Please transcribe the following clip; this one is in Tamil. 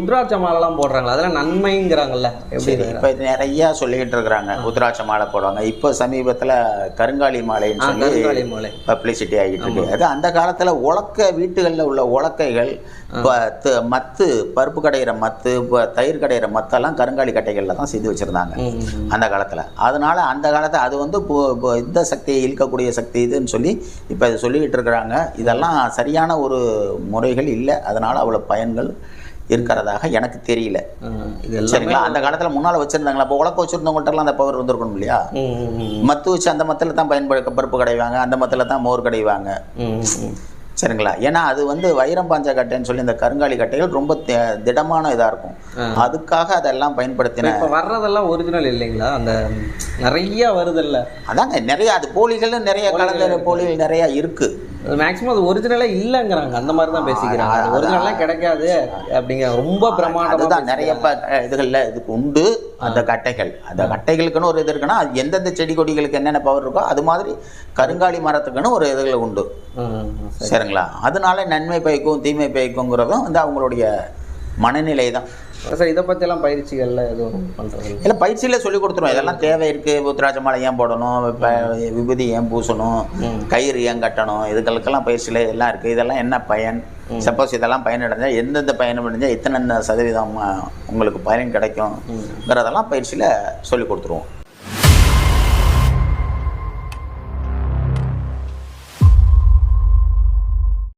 ருத்ராட்ச மாலைலாம் போடுறாங்களா அதெல்லாம் நன்மைங்கிறாங்கல்ல. எப்படி? இப்போ நிறைய சொல்லிக்கிட்டு இருக்கிறாங்க உத்ராட்ச மாலை போடுவாங்க. இப்போ சமீபத்தில் கருங்காலி மாலைன்னு சொல்லி கருங்காலி மாலை. பப்ளிசிட்டி ஆகிட்டு இருக்கு. அது அந்த காலத்தில் உலக்க வீட்டுகளில் உள்ள உலக்கைகள் இப்போ மத்து பருப்பு கடையிற மத்து இப்போ தயிர் கடையிற மத்தெல்லாம் கருங்காலி கட்டைகளில் தான் செய்து வச்சுருந்தாங்க. அந்த காலத்தில். அதனால அந்த காலத்தில் அது வந்து இப்போ இந்த சக்தியை இழுக்கக்கூடிய சக்தி இதுன்னு சொல்லி இப்போ சொல்லிக்கிட்டு இருக்கிறாங்க. இதெல்லாம் சரியான ஒரு முறைகள் இல்லை. அதனால் அவ்வளோ பயன்கள் இருக்கிறதாக எனக்கு தெரியல. இது சரிங்களா? அந்த காலத்தில் முன்னால் வச்சுருந்தாங்களா? இப்போ உலக்க வச்சுருந்தவங்கள்ட்டலாம் அந்த பவர் வந்திருக்கணும் இல்லையா. மத்து வச்சு அந்த மத்தில் தான் பயன்படுத்த பருப்பு கடைவாங்க அந்த மத்தில் தான் மோர் கடைவாங்க. சரிங்களா? ஏன்னா அது வந்து வைரம் பாஞ்ச கட்டைன்னு சொல்லி இந்த கருங்காலி கட்டைகள் ரொம்ப திடமான இதாக இருக்கும். அதுக்காக அதெல்லாம் பயன்படுத்தின இப்ப வர்றதெல்லாம் ஒரிஜினல் இல்லைங்களா? அந்த நிறைய வருதுல்ல. அதாங்க நிறைய அது போலிகள் நிறைய கலந்த போலிகள் நிறைய இருக்கு. மேக்ஸிமம் அது ஒரிஜினலே இல்லைங்கிறாங்க. அந்த மாதிரி தான் பேசிக்கிறாங்க. அதான். ஒரிஜினல்லாம் கிடைக்காது அப்படிங்க ரொம்ப பிரமாண்டமா அதுதான் நிறைய இதுகளில் இதுக்கு உண்டு. அந்த கட்டைகள். அந்த கட்டைகளுக்குன்னு ஒரு இது இருக்குன்னா அது எந்தெந்த செடி கொடிகளுக்கு என்னென்ன பவர் இருக்கோ அது மாதிரி கருங்காலி மரத்துக்குன்னு ஒரு இதுகள் உண்டு. சரிங்களா? அதனால நன்மை பயக்கும் தீமை பயக்குங்கிறதும் வந்து அவங்களுடைய மனநிலை தான் சார் இதை பற்றியெல்லாம் பயிற்சிகள்ல எதுவும் பண்றது இல்ல பயிற்சியில் சொல்லி கொடுத்துருவோம். இதெல்லாம் தேவை இருக்குது உத்திராட்ச மாலை ஏன் போடணும்? விபூதி ஏன் பூசணும்? கயிறு ஏன் கட்டணும்? இதுகளுக்கெல்லாம் பயிற்சியில் எல்லாம் இருக்குது இதெல்லாம் என்ன பயன்? சப்போஸ் இதெல்லாம் பயன் அடைஞ்சால் எந்தெந்த பயன் அடைஞ்சால் எத்தனை சதவீதம் உங்களுக்கு பயன் கிடைக்கும்ங்கிறதெல்லாம் பயிற்சியில் சொல்லி கொடுத்துருவோம்.